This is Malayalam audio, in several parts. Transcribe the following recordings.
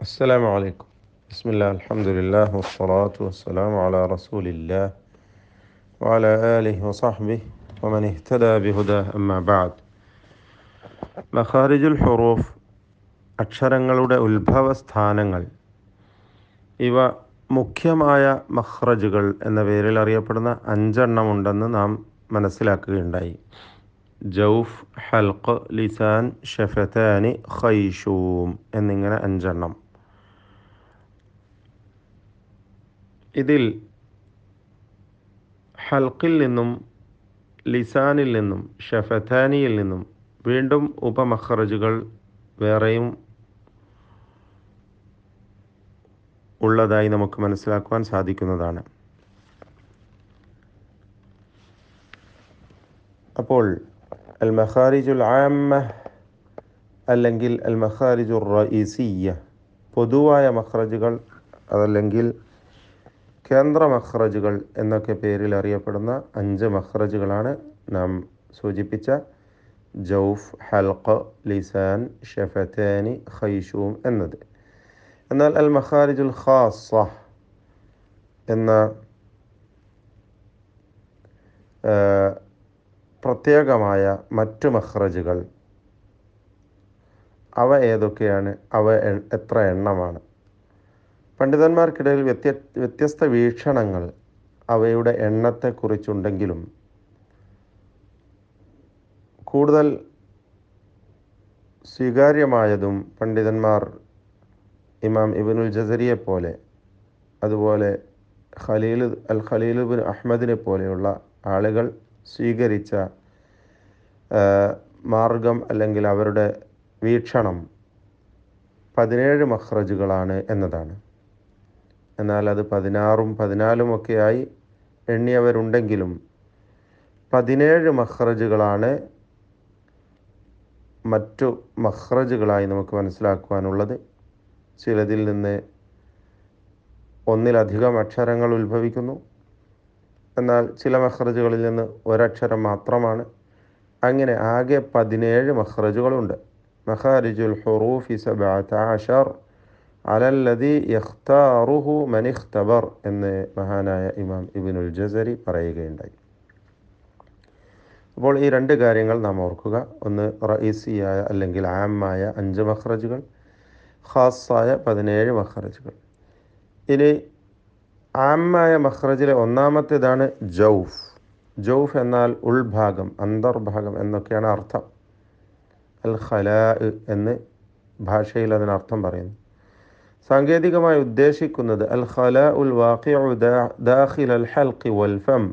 السلام عليكم بسم الله الحمد لله والصلاة والسلام على رسول الله وعلى آله وصحبه ومن اهتدى بهداه أما بعد മഖാരിജുൽ ഹുറൂഫ് അക്ഷരങ്ങളുടെ ഉത്ഭവസ്ഥാനങ്ങൾ ഇവ മുഖ്യമായ മഖ്റജുകൾ എന്ന പേരിൽ അറിയപ്പെടുന്ന അഞ്ചെണ്ണം ഉണ്ടെന്ന് നാം മനസ്സിലാക്കുകയുണ്ടായി ജൗഫ് ഹൽഖ് ലിസാൻ ഷഫത്താനി ഖൈഷൂം എന്നിങ്ങനെ അഞ്ചെണ്ണം ഇതിൽ ഹൽക്കിൽ നിന്നും ലിസാനിൽ നിന്നും ഷഫഥാനിയിൽ നിന്നും വീണ്ടും ഉപമഖറജുകൾ വേറെയും ഉള്ളതായി നമുക്ക് മനസ്സിലാക്കുവാൻ സാധിക്കുന്നതാണ്. അപ്പോൾ അൽ മഖാരിജുൽ ആമ്മ അല്ലെങ്കിൽ അൽ മഖാരിജുർ റഈസിയ പൊതുവായ മഖ്റജുകൾ അതല്ലെങ്കിൽ കേന്ദ്ര മഹ്റജുകൾ എന്നൊക്കെ പേരിൽ അറിയപ്പെടുന്ന അഞ്ച് മഹ്റജുകളാണ് നാം സൂചിപ്പിച്ച. ജൗഫ് ഹൽഖ ലിസാൻ ഷഫത്താനി ഖൈഷൂം എന്നത്. എന്നാൽ അൽ മഹാരിജുൽ ഖാസ എന്ന പ്രത്യേകമായ മറ്റു മഹ്റജുകൾ അവ ഏതൊക്കെയാണ്? അവ എത്ര എണ്ണമാണ്? പണ്ഡിതന്മാർക്കിടയിൽ വ്യത്യ വ്യത്യസ്ത വീക്ഷണങ്ങൾ അവയുടെ എണ്ണത്തെക്കുറിച്ചുണ്ടെങ്കിലും കൂടുതൽ സ്വീകാര്യമായതും പണ്ഡിതന്മാർ ഇമാം ഇബിനുൽ ജസരിയെ പോലെ അതുപോലെ ഖലീൽ അൽ ഖലീലുബിൻ അഹമ്മദിനെ പോലെയുള്ള ആളുകൾ സ്വീകരിച്ച മാർഗം അല്ലെങ്കിൽ അവരുടെ വീക്ഷണം പതിനേഴ് മഹ്റജുകളാണ് എന്നതാണ്. എന്നാൽ അത് പതിനാറും പതിനാലുമൊക്കെയായി എണ്ണിയവരുണ്ടെങ്കിലും പതിനേഴ് മഹ്റജുകളാണ് മറ്റു മഹ്റജുകളായി നമുക്ക് മനസ്സിലാക്കുവാനുള്ളത്. ചിലതിൽ നിന്ന് ഒന്നിലധികം അക്ഷരങ്ങൾ ഉത്ഭവിക്കുന്നു. എന്നാൽ ചില മഹ്റജുകളിൽ നിന്ന് ഒരക്ഷരം മാത്രമാണ്. അങ്ങനെ ആകെ പതിനേഴ് മഹ്റജുകളുണ്ട് മഹാരിജുൽ ഹുറൂഫി സബഅത അഷർ അലല്ലതി യഖ്താറുഹു മനിഖ്തബർ എന്ന് മഹാനായ ഇമാം ഇബിനുൽ ജസരി പറയുകയുണ്ടായി. അപ്പോൾ ഈ രണ്ട് കാര്യങ്ങൾ നാം ഓർക്കുക. ഒന്ന് റഈസിയായ അല്ലെങ്കിൽ ആമായ അഞ്ച് മഹ്റജുകൾ ഖാസായ പതിനേഴ് മഹ്റജുകൾ ഇനി ആമായ മഹ്റജിലെ ഒന്നാമത്തേതാണ് ജൗഫ്. ജൗഫ് എന്നാൽ ഉൾഭാഗം അന്തർഭാഗം എന്നൊക്കെയാണ് അർത്ഥം. അൽ ഖലാ എന്ന് ഭാഷയിൽ അതിനർത്ഥം പറയുന്നു സാങ്കേതികമായി ഉദ്ദേശിക്കുന്നത് അൽ ഖലാ ഉൽ വാഖിഉ ദാഖിൽ അൽ ഹൽഖി വൽ ഫം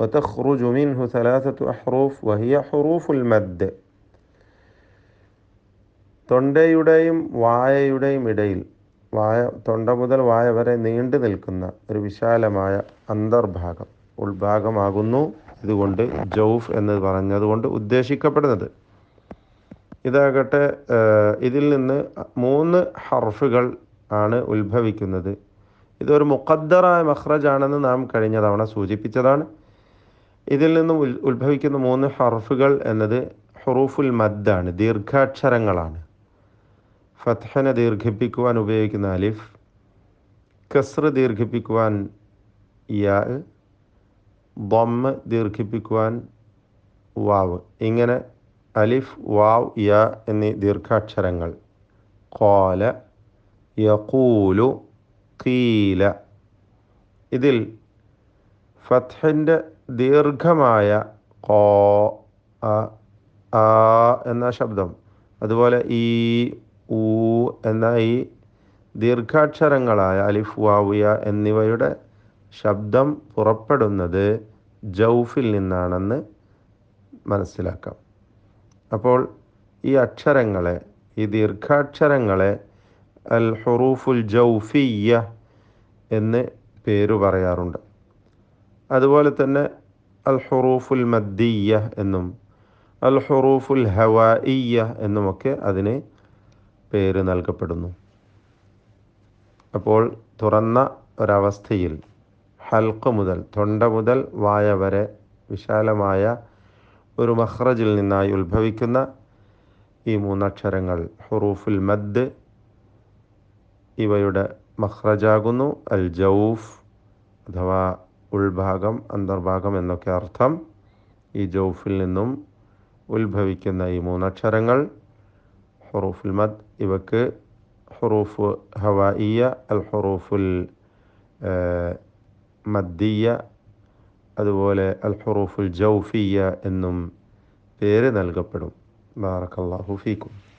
وتخرج منه ثلاثة أحرف وهي حروف المد തൊണ്ടയുടെയും വായയുടെയും ഇടയിൽ വായ തൊണ്ട മുതൽ വായ വരെ നീണ്ടു നിൽക്കുന്ന ഒരു വിശാലമായ അന്തർഭാഗം ഉൾഭാഗമാകുന്നു ഇതുകൊണ്ട് ജൗഫ് എന്ന് പറഞ്ഞതുകൊണ്ട് ഉദ്ദേശിക്കപ്പെടുന്നത് ഇതാകട്ടെ ഇതിൽ നിന്ന് മൂന്ന് ഹർഫുകൾ ആണ് ഉത്ഭവിക്കുന്നത്. ഇതൊരു മുഖദ്ദറായ മഹ്റജാണെന്ന് നാം കഴിഞ്ഞ തവണ സൂചിപ്പിച്ചതാണ്. ഇതിൽ നിന്നും ഉത്ഭവിക്കുന്ന മൂന്ന് ഹർഫുകൾ എന്നത് ഹുറൂഫുൽ മദ്ദാണ് ദീർഘാക്ഷരങ്ങളാണ്. ഫത്ഹനെ ദീർഘിപ്പിക്കുവാൻ ഉപയോഗിക്കുന്ന അലിഫ് കസ്ർ ദീർഘിപ്പിക്കുവാൻ യാ ബൊമ്മ് ദീർഘിപ്പിക്കുവാൻ വാവ്. ഇങ്ങനെ അലിഫ് വാവ് യ എന്നീ ദീർഘാക്ഷരങ്ങൾ. കോല യക്കൂലു കീല ഇതിൽ ഫത്ഹിന്റെ ദീർഘമായ കോ ആ എന്ന ശബ്ദം അതുപോലെ ഈ ഊ എന്ന ഈ ദീർഘാക്ഷരങ്ങളായ അലിഫ് വാവിയ എന്നിവയുടെ ശബ്ദം പുറപ്പെടുന്നത് ജൗഫിൽ നിന്നാണെന്ന് മനസ്സിലാക്കാം. അപ്പോൾ ഈ അക്ഷരങ്ങളെ ഈ ദീർഘാക്ഷരങ്ങളെ അൽ ഹുറൂഫുൽ ജൗഫിയ എന്ന് പേര് പറയാറുണ്ട്. അതുപോലെ തന്നെ അൽ ഹുറൂഫുൽ മദ്ദിയ എന്നും അൽ ഹുറൂഫുൽ ഹവായിയ എന്നുമൊക്കെ അതിന് പേര് നൽകപ്പെടുന്നു. അപ്പോൾ തുറന്ന ഒരവസ്ഥയിൽ ഹൽക്ക് മുതൽ തൊണ്ട മുതൽ വായ വരെ വിശാലമായ ഒരു മഹ്റജിൽ നിന്നായി ഉത്ഭവിക്കുന്ന ഈ മൂന്നക്ഷരങ്ങൾ ഹുറൂഫുൽ മദ് ഇവയുടെ മഹ്റജാകുന്നു അൽ ജൗഫ് അഥവാ ഉൾഭാഗം അന്തർഭാഗം എന്നൊക്കെ അർത്ഥം ഈ ജൗഫിൽ നിന്നും ഉത്ഭവിക്കുന്ന ഈ മൂന്നക്ഷരങ്ങൾ ഹുറൂഫുൽ മദ് ഇവക്ക് ഹുറൂഫ് ഹവായിയ അൽ ഹുറൂഫുൽ മദ്ദിയ അതുപോലെ അൽ ഹുറൂഫുൽ ജൗഫിയ എന്നും പേര് നൽകപ്പെടും. ബാറക്കല്ലാഹു ഫീക്കും.